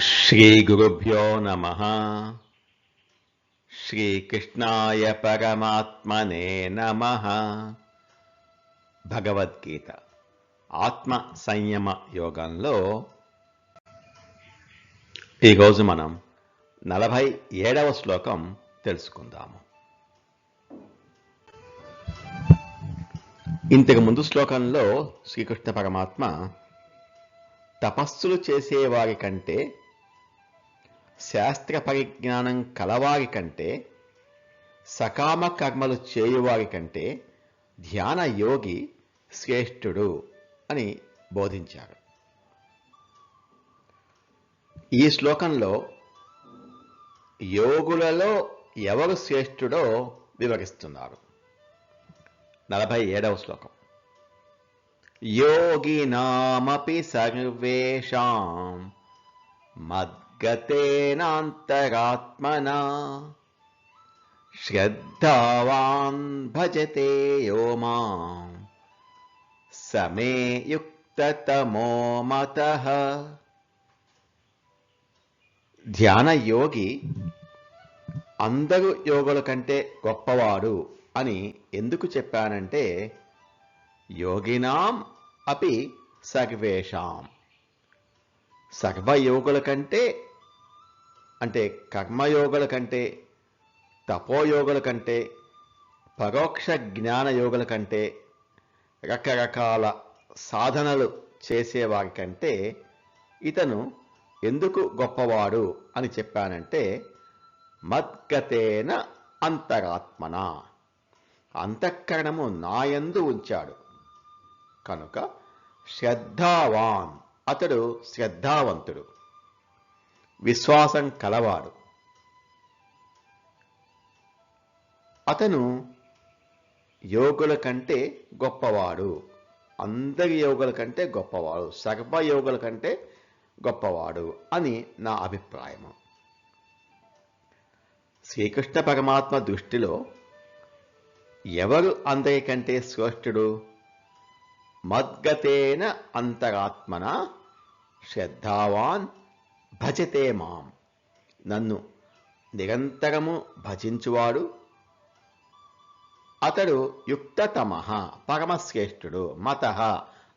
శ్రీగురుభ్యో నమ శ్రీకృష్ణాయ పరమాత్మనే నమ భగవద్గీత ఆత్మ సంయమ యోగంలో ఈరోజు మనం నలభై ఏడవ శ్లోకం తెలుసుకుందాము. ఇంతకు ముందు శ్లోకంలో శ్రీకృష్ణ పరమాత్మ తపస్సులు చేసేవారి కంటే శాస్త్ర పరిజ్ఞానం కలవారి కంటే సకామ కర్మలు చేయువారి కంటే ధ్యాన యోగి శ్రేష్ఠుడు అని బోధించారు. ఈ శ్లోకంలో యోగులలో ఎవరు శ్రేష్ఠుడో వివరిస్తున్నారు. నలభై ఏడవ శ్లోకం. యోగినామపి సర్వేషాం మద్గతేనాంతరాత్మనా శ్రద్ధావాన్ భజతే యో మాం సమే యుక్తతమో మత ధ్యాన యోగి అందరు యోగుల కంటే గొప్పవాడు అని ఎందుకు చెప్పానంటే యోగినాం అపి సర్వేషాం. సర్వయోగుల కంటే అంటే కర్మయోగుల కంటే తపోయోగుల కంటే పరోక్ష జ్ఞాన యోగుల కంటే రకరకాల సాధనలు చేసేవారి కంటే ఇతను ఎందుకు గొప్పవాడు అని చెప్పానంటే మద్గతేన అంతరాత్మన. అంతఃకరణము నాయందు ఉంచాడు. కనుక శ్రద్ధావాన్ అతడు శ్రద్ధావంతుడు. విశ్వాసం కలవాడు. అతను యోగుల కంటే గొప్పవాడు. అందరి యోగుల కంటే గొప్పవాడు. సగప యోగుల కంటే గొప్పవాడు అని నా అభిప్రాయము. శ్రీకృష్ణ పరమాత్మ దృష్టిలో ఎవరు అందరికంటే శ్రేష్ఠుడు? మద్గతేన అంతరాత్మన శ్రద్ధావాన్ భజతే మాం. నన్ను నిరంతరము భజించువాడు అతడు యుక్తతమ పరమశ్రేష్ఠుడు మత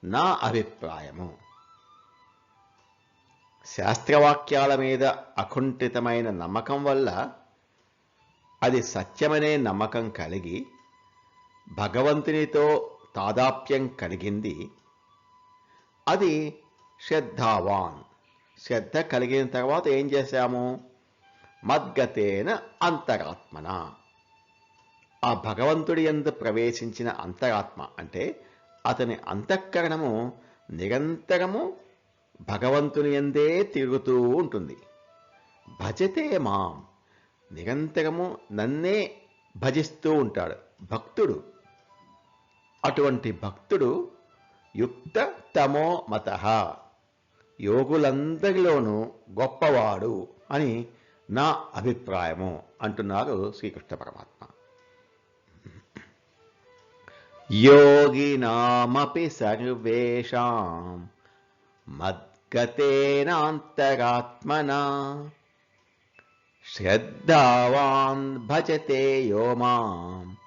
నా అభిప్రాయము. శాస్త్రవాక్యాల మీద అకుంఠితమైన నమ్మకం వల్ల అది సత్యమనే నమ్మకం కలిగి భగవంతునితో తాదాప్యం కలిగింది. అది శ్రద్ధావాన్. శ్రద్ధ కలిగిన తర్వాత ఏం చేశాము? మద్గతేన అంతరాత్మన. ఆ భగవంతుడి ఎందు ప్రవేశించిన అంతరాత్మ అంటే అతని అంతఃకరణము నిరంతరము భగవంతుని ఎందే తిరుగుతూ ఉంటుంది. భజతే మాం. నిరంతరము నన్నే భజిస్తూ ఉంటాడు భక్తుడు. అటువంటి భక్తుడు యుక్త తమో మత. యోగులందరిలోనూ గొప్పవాడు అని నా అభిప్రాయము అంటున్నారు శ్రీకృష్ణ పరమాత్మ. యోగినామపి సర్వేషాం మద్గతేనాంతరాత్మనా శ్రద్ధావాన్ భజతే యో మాం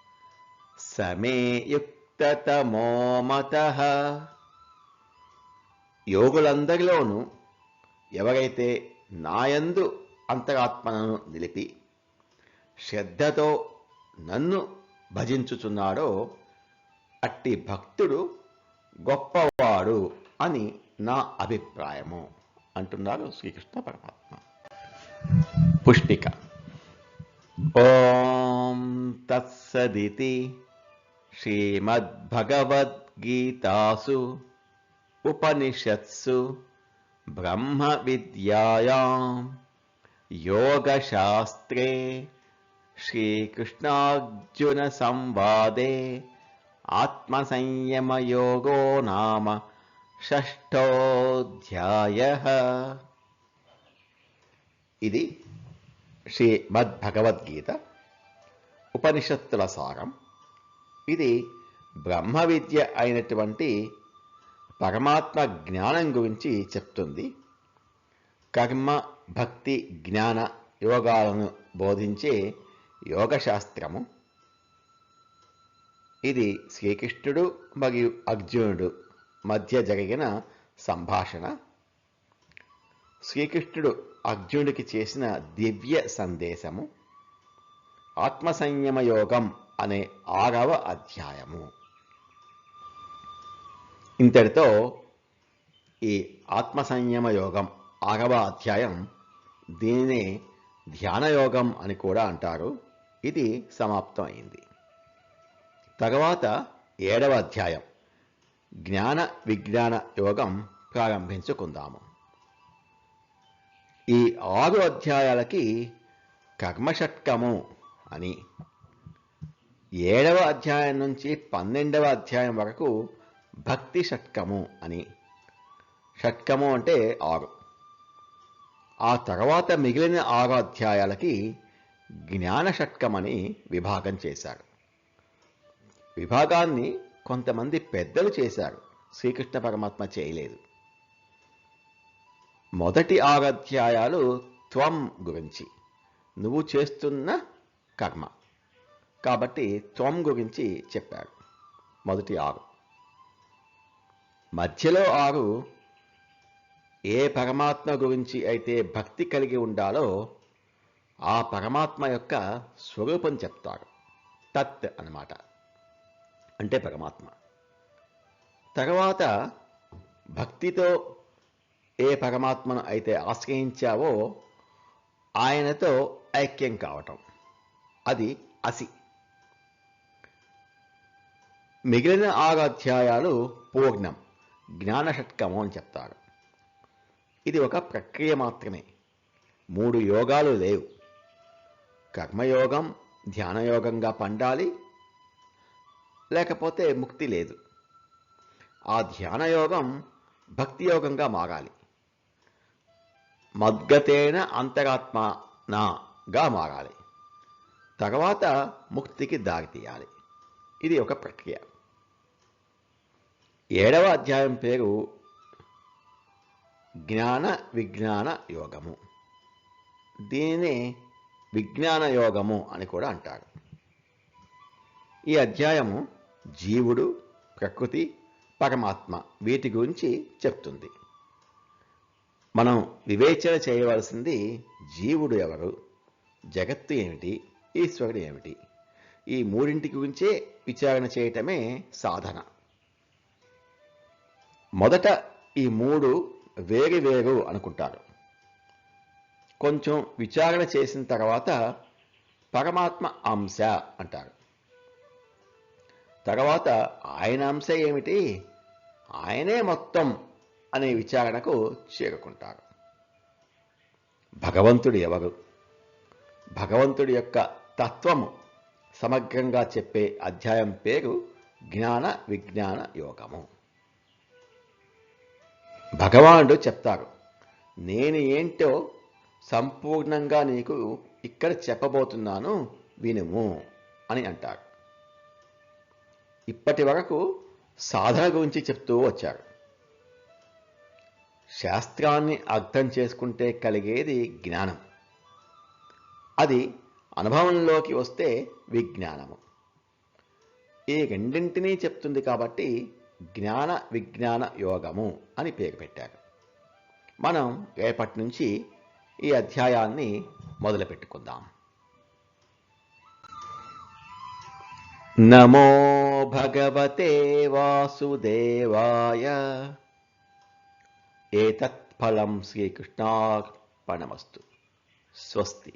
సమే యుక్తతమో మత యోగులందరిలోనూ ఎవరైతే నాయందు అంతరాత్మను నిలిపి శ్రద్ధతో నన్ను భజించుచున్నాడో అట్టి భక్తుడు గొప్పవాడు అని నా అభిప్రాయము అంటున్నారు శ్రీకృష్ణ పరమాత్మ. పుష్పిక ఓం తత్సదితి. శ్రీమద్భగవద్గీతాసు. ఉపనిషత్సు బ్రహ్మ విద్యాయాం యోగశాస్త్రే శ్రీకృష్ణార్జున సంవాదే ఆత్మసంయమయోగో నామ షష్ఠోధ్యాయ ఇది శ్రీమద్భగవద్గీత ఉపనిషత్తుల సారం ఇది బ్రహ్మ విద్య అయినటువంటి పరమాత్మ జ్ఞానం గురించి చెప్తుంది. కర్మ భక్తి జ్ఞాన యోగాలను బోధించే యోగశాస్త్రము. ఇది శ్రీకృష్ణుడు మరియు అర్జునుడు మధ్య జరిగిన సంభాషణ. శ్రీకృష్ణుడు అర్జునుడికి చేసిన దివ్య సందేశము. ఆత్మ యోగం అనే ఆరవ అధ్యాయము. ఇంతటితో ఈ ఆత్మ సంయమ యోగం ఆరవ అధ్యాయం దీనినే ధ్యాన యోగం అని కూడా అంటారు. ఇది సమాప్తం అయింది ఏడవ అధ్యాయం జ్ఞాన విజ్ఞాన యోగం ప్రారంభించుకుందాము. ఈ ఆరు అధ్యాయాలకి కర్మషట్కము అని ఏడవ అధ్యాయం నుంచి పన్నెండవ అధ్యాయం వరకు భక్తి షట్కము అని. షట్కము అంటే ఆరు. ఆ తర్వాత మిగిలిన ఆరు అధ్యాయాలకి జ్ఞాన షట్కమని విభాగం చేశారు. విభాగాన్ని కొంతమంది పెద్దలు చేశారు. శ్రీకృష్ణ పరమాత్మ చేయలేదు. మొదటి ఆరు అధ్యాయాలు త్వం గురించి. నువ్వు చేస్తున్న కర్మ. కాబట్టి త్వం గురించి చెప్పారు. మొదటి ఆరు. మధ్యలో ఆరు ఏ పరమాత్మ గురించి అయితే భక్తి కలిగి ఉండాలో ఆ పరమాత్మ యొక్క స్వరూపం చెప్తారు. తత్ అన్నమాట. అంటే పరమాత్మ. తర్వాత భక్తితో ఏ పరమాత్మను అయితే ఆశ్రయించావో ఆయనతో ఐక్యం కావటం. అది అసి. మిగిలిన ఆరు అధ్యాయాలు పూర్ణం. జ్ఞానషట్కము అని చెప్తారు ఇది ఒక ప్రక్రియ మాత్రమే. మూడు యోగాలు లేవు. కర్మయోగం ధ్యానయోగంగా పండాలి లేకపోతే ముక్తి లేదు. ఆ ధ్యానయోగం భక్తి యోగంగా మారాలి. మద్గతేన అంతరాత్మ నాగా మారాలి. తర్వాత ముక్తికి దారి తీయాలి. ఇది ఒక ప్రక్రియ. ఏడవ అధ్యాయం పేరు జ్ఞాన విజ్ఞాన యోగము. దీనిని విజ్ఞాన యోగము అని కూడా అంటారు. ఈ అధ్యాయము జీవుడు ప్రకృతి పరమాత్మ వీటి గురించి చెప్తుంది. మనం వివేచన చేయవలసింది జీవుడు ఎవరు జగత్తు ఏమిటి ఈశ్వరుడు ఏమిటి ఈ మూడింటి గురించే విచారణ చేయటమే సాధన. మొదట ఈ మూడు వేరు వేరు అనుకుంటారు కొంచెం విచారణ చేసిన తర్వాత పరమాత్మ అంశ అంటారు తర్వాత ఆయన అంశ ఏమిటి? ఆయనే మొత్తం అనే విచారణకు చేరుకుంటారు భగవంతుడు ఎవరు? భగవంతుడి యొక్క తత్వము సమగ్రంగా చెప్పే అధ్యాయం పేరు జ్ఞాన విజ్ఞాన యోగము. భగవానుడు చెప్తారు నేను ఏంటో సంపూర్ణంగా నీకు ఇక్కడ చెప్పబోతున్నాను వినుము అని అంటారు ఇప్పటి వరకు సాధన గురించి చెప్తూ వచ్చారు శాస్త్రాన్ని అర్థం చేసుకుంటే కలిగేది జ్ఞానం. అది అనుభవంలోకి వస్తే విజ్ఞానము. ఈ రెండింటినీ చెప్తుంది కాబట్టి జ్ఞాన విజ్ఞాన యోగము అని పేరు పెట్టారు. మనం రేపటి నుంచి ఈ అధ్యాయాన్ని మొదలు పెట్టుకుందాం. నమో భగవతే వాసుదేవాయ. ఏతత్ ఫలం శ్రీకృష్ణార్పణమస్తు. స్వస్తి.